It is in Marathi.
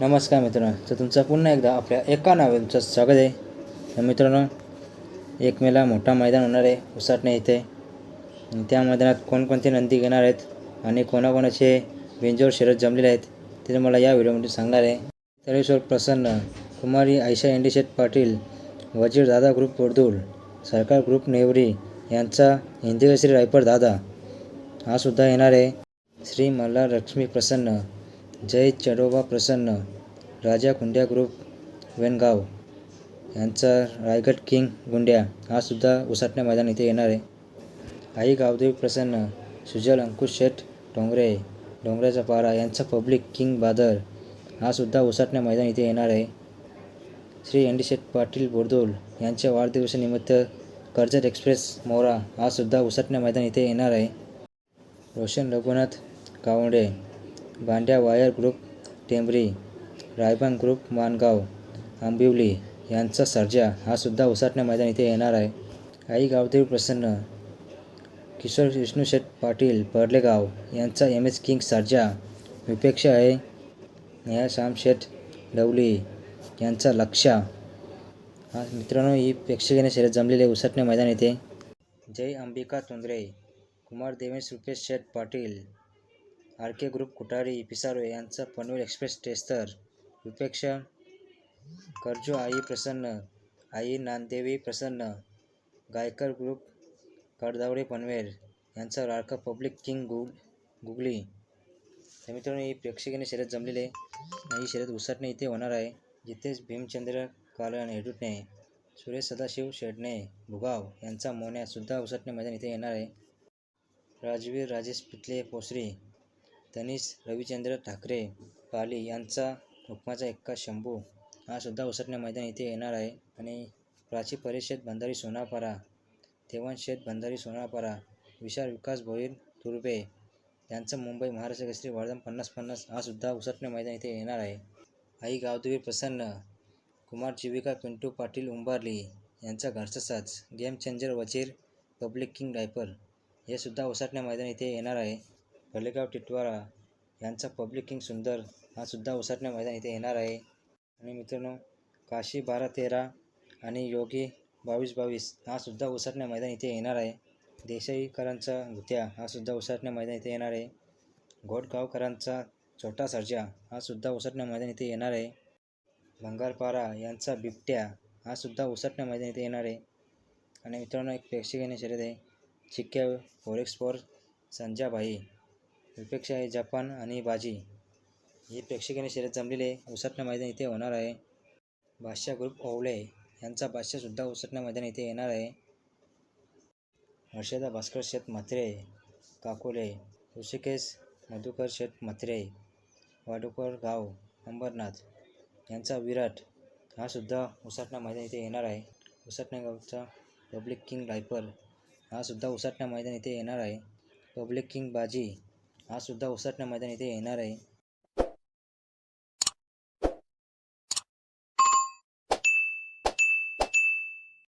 नमस्कार मित्रांनो. तर तुमचं पुन्हा एकदा आपल्या एका नावे तुमचं स्वागत आहे. तर मित्रांनो एक मेला मोठा मैदान होणार आहे उसाटणे इथे. त्या मैदानात कोणकोणते नंदी घेणार आहेत आणि कोणाकोणाचे बेंजोर शर्यत जमलेले आहेत ते तुम्हाला या व्हिडिओमध्ये सांगणार आहे. तरेश्वर प्रसन्न कुमारी आयशा इंडिशेट पाटील वजीर दादा ग्रुप वर्दूळ सरकार ग्रुप नेवरी यांचा हिंदी श्री रायपर दादा. हा सुद्धा येणार आहे. श्री मल्हार लक्ष्मी प्रसन्न जय चडोबा प्रसन्न राजा कुंड्या ग्रुप वेनगाव यांचा रायगड किंग गुंड्या हा सुद्धा उसाटण्या मैदान इथे येणार आहे. आई गावदेवी प्रसन्न सुजल अंकुश शेठ डोंगरे डोंगऱ्याचा पारा यांचा पब्लिक किंग बादर हा सुद्धा उसाटण्या मैदान इथे येणार आहे. श्री एन डी शेठ पाटील बोरदोल यांच्या वाढदिवसानिमित्त कर्जत एक्सप्रेस मोरा हा सुद्धा उसाटण्या मैदान इथे येणार आहे. Roshan Raghunath Gawande Bandya wire group Tembari Rayban group Mangaon Ambivli यांचा सर्जा हा सुद्धा उसाटण्या मैदान इथे येणार आहे. आई गावदेवी प्रसन्न किशोर विष्णूशेठ पाटील पर्लेगाव यांचा एम एस किंग सर्जा विपेक्षा आहे नेहा श्यामशेठ डवली यांचा लक्षा. हा मित्रांनो ही प्रेक्षकाने शर्यत जमलेले आहे उसाटण्या मैदान येथे Jai Ambika Tondre Kumar Devesh Rupesh Sheth Patil. R K group Kutari Pisaro यांचा पनवेल एक्सप्रेस टेस्टर रुपेक्ष कर्जो आई प्रसन्न आई नांदेवी प्रसन्न गायकर ग्रुप कडदावडे पनवेल यांचा लाडका पब्लिक किंग गुग गुगली. तर मित्रांनो ही प्रेक्षकाने शर्यत जमलेली आहे. ही शर्यत उसटणे इथे होणार आहे. जिथेच भीमचंद्र कालन हेडुटणे सुरेश सदाशिव शेडणे भुगाव यांचा मोन्यासुद्धा उसटणे मैदान इथे येणार आहे. राजवीर राजेश पिटले पोसरी तनिष रविचंद्र ठाकरे पाली यांचा हुकमाचा एक्का शंभू. हा सुद्धा उसरण्या मैदान इथे येणार आहे. आणि प्राची परिषद बंधारी सोनापारा तेवण शेत बंधारी सोनापारा विशाल विकास भोईर तुर्बे यांचं मुंबई महाराष्ट्र केसरी वर्धन पन्नास पन्नास हा सुद्धा उसरण्या मैदान इथे येणार आहे. आई गावदेवी प्रसन्न कुमार जीविका पिंटू पाटील उंबारली यांचा घरचा साच गेम चेंजर वजीर पब्लिक किंग डायपर हे सुद्धा उसाटण्या मैदान इथे येणार आहे. भलेगाव टिटवाळा यांचा पब्लिक किंग सुंदर हा सुद्धा उसाटण्या मैदान इथे येणार आहे. आणि मित्रांनो काशी बारा तेरा आणि योगी बावीस बावीस हा सुद्धा उसाटण्या मैदान इथे येणार आहे. देसाईकरांचा भुत्या हा सुद्धा उसाटण्या मैदान इथे येणार आहे. घोटगावकरांचा छोटा सर्जा हा सुद्धा उसटण्या मैदान इथे येणार आहे. भंगारपारा यांचा बिबट्या हा सुद्धा उसटण्या मैदान इथे येणार आहे. आणि मित्रांनो एक प्रेक्षकाने शर्यत आहे. चिक्क्या फोरेक्सपोर संजाबाई विपेक्षा आहे जपान आणि बाजी. ही प्रेक्षकाने शर्यत जमलेले आहे. उसटण्या मैदान इथे होणार आहे. बादशाह ग्रुप ओवळे यांचा बादशाहसुद्धा उसटण्या मैदान इथे येणार आहे. हर्षदा भास्कर शेठ म्हात्रे काकोले ऋषिकेश मधुकर शेठ म्हात्रे वाडुकर गाव अंबरनाथ यांचा विराट हा सुद्धा उसाटणा मैदान इथे येणार आहे. उसाटणा गावचा पब्लिक किंग डायपर हा सुद्धा उसाटणा मैदान इथे येणार आहे. पब्लिक किंग बाजी हा सुद्धा उसाटणा मैदान इथे येणार आहे.